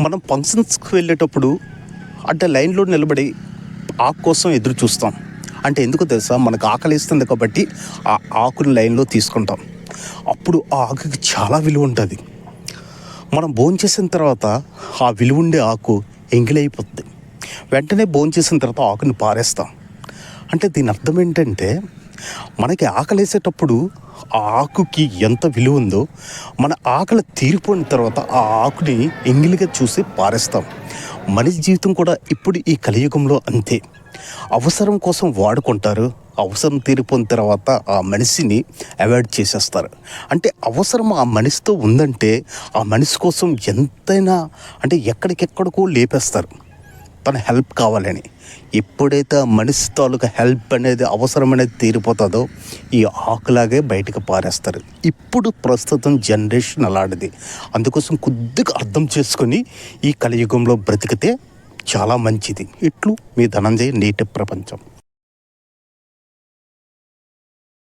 మనం ఫంక్షన్స్కి వెళ్ళేటప్పుడు అంటే లైన్లో నిలబడి ఆకు కోసం ఎదురు చూస్తాం. అంటే ఎందుకు తెలుసా? మనకు ఆకలిస్తుంది కాబట్టి ఆ ఆకుని లైన్లో తీసుకుంటాం. అప్పుడు ఆ ఆకుకి చాలా విలువ ఉంటుంది. మనం భోంచేసిన తర్వాత ఆ విలువ ఉండే ఆకు ఎంగిలైపోతుంది వెంటనే భోంచేసిన తర్వాత ఆకుని పారేస్తాం. అంటే దీని అర్థం ఏంటంటే మనకి ఆకలేసేటప్పుడు ఆ ఆకుకి ఎంత విలువ ఉందో మన ఆకలి తీరిపోయిన తర్వాత ఆ ఆకుని ఎంగిలిగా చూసి పారేస్తాం. మనిషి జీవితం కూడా ఇప్పుడు ఈ కలియుగంలో అంతే. అవసరం కోసం వాడుకుంటారు. అవసరం తీరిపోయిన తర్వాత ఆ మనిషిని అవాయిడ్ చేసేస్తారు. అంటే అవసరం ఆ మనిషితో ఉందంటే ఆ మనిషి కోసం ఎంతైనా అంటే ఎక్కడికెక్కడికో లేపేస్తారు. తన హెల్ప్ కావాలని. ఎప్పుడైతే ఆ మనిషి తాలూకా హెల్ప్ అనేది అవసరమనేది తీరిపోతుందో ఈ ఆకులాగే బయటకు పారేస్తారు. ఇప్పుడు ప్రస్తుతం జనరేషన్ అలాంటిది. అందుకోసం కొద్దిగా అర్థం చేసుకొని ఈ కలియుగంలో బ్రతికితే చాలా మంచిది. ఇట్లు మీ ధనంజయ నీటి ప్రపంచం.